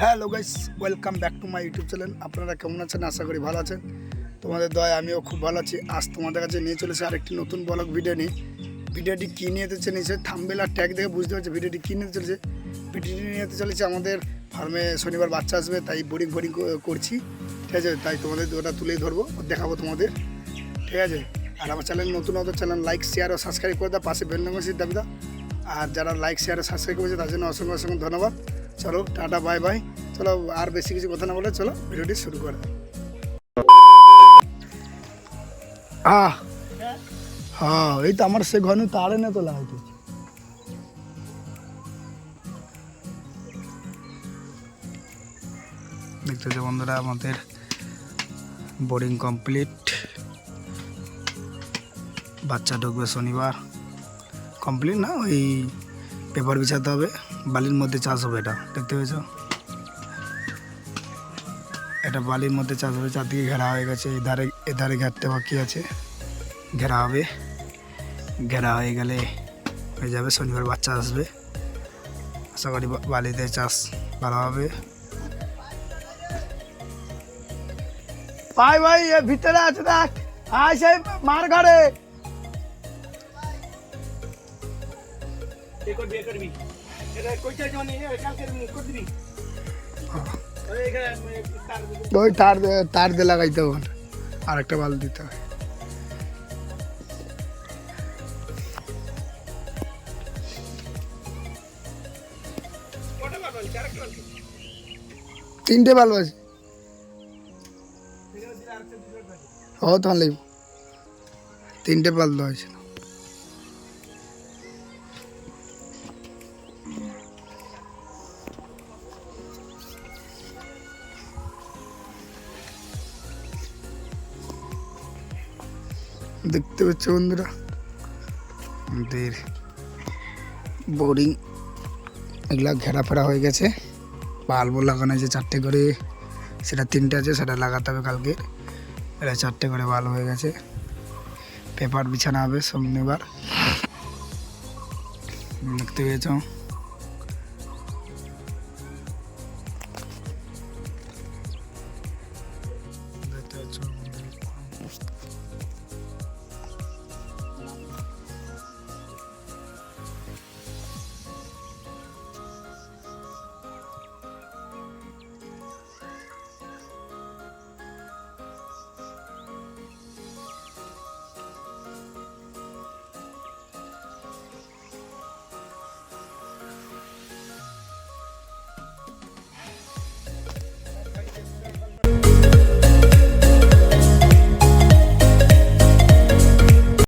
Hello guys welcome back to my YouTube channel আপনারা কেমন আছেন? আশা করি ভালো আছেন। তোমাদের দয় আমিও খুব ভালো আছি। আজ তোমাদের কাছে নিয়ে চলেছে আরেকটি নতুন ব্লগ ভিডিও নিয়ে। ভিডিওটি কী নিয়ে যেতে চলেছে থাম্বেল আর ট্যাগ দেখে বুঝতে পারছে ভিডিওটি কী নিতে চলেছে। ভিডিওটি নিয়ে যেতে চলেছে আমাদের ফার্মে শনিবার বাচ্চা আসবে, তাই বোরিং ফোরিং করছি। ঠিক আছে, তাই তোমাদের ওটা তুলেই ধরবো, দেখাবো তোমাদের। ঠিক আছে, আর আমার চ্যানেল নতুন নতুন চ্যানেল লাইক শেয়ার ও সাবস্ক্রাইব করে দাও, পাশে বেল নগের দাবিদা আর যারা লাইক শেয়ার ও সাবস্ক্রাইব করেছে তার জন্য অসংখ্য অসংখ্য ধন্যবাদ। চলো, টাটা বাই বাই চলো, আর বেশি কিছু কথা না বলে চলো, ভিডিওটি শুরু করে আহ! হ্যাঁ এই তো আমার সে ঘন তাড়ে না তোলা হয়তো দেখতেছে বন্ধুরা, আমাদের বোরিং কমপ্লিট বাচ্চা ঢুকবে শনিবার। কমপ্লিট না, ওই পেপার বিছাতে হবে, বালির মধ্যে চাষ হবে এটা, দেখতে পেয়েছ? এটা বালির মধ্যে চাষ হবে, চারদিকে ঘেরা হয়ে গেছে, এধারে এধারে ঘেরতে বাকি আছে, ঘেরা হবে, ঘেরা হয়ে গেলে হয়ে যাবে, শনিবার বাচ্চা আসবে, আশা করি বালিতে চাষ ভালো হবে। ভাই ভাই ভিতরে আছে, দেখ, আয় সেই মার ঘরে। এ করবি এ করবি এটা কইটা জনি কালকে করে দিবি। ওই তার তার দিয়ে লাগাইতে হবে। আর একটা বাল দিতে হবে তিনটে বাল্ব আছে ও তোমার লাগবে। তিনটে বাল্ব আছে দেখতে পাচ্ছ বন্ধুরা? আমাদের বোরিং এগুলা ঘেরা ফেরা হয়ে গেছে। বাল্বও লাগানো আছে চারটে করে। সেটা তিনটে আছে, সেটা লাগাতে হবে কালকে। এটা চারটে করে বাল্ব হয়ে গেছে। পেপার বিছানা হবে শনিবার দেখতে পেয়েছ?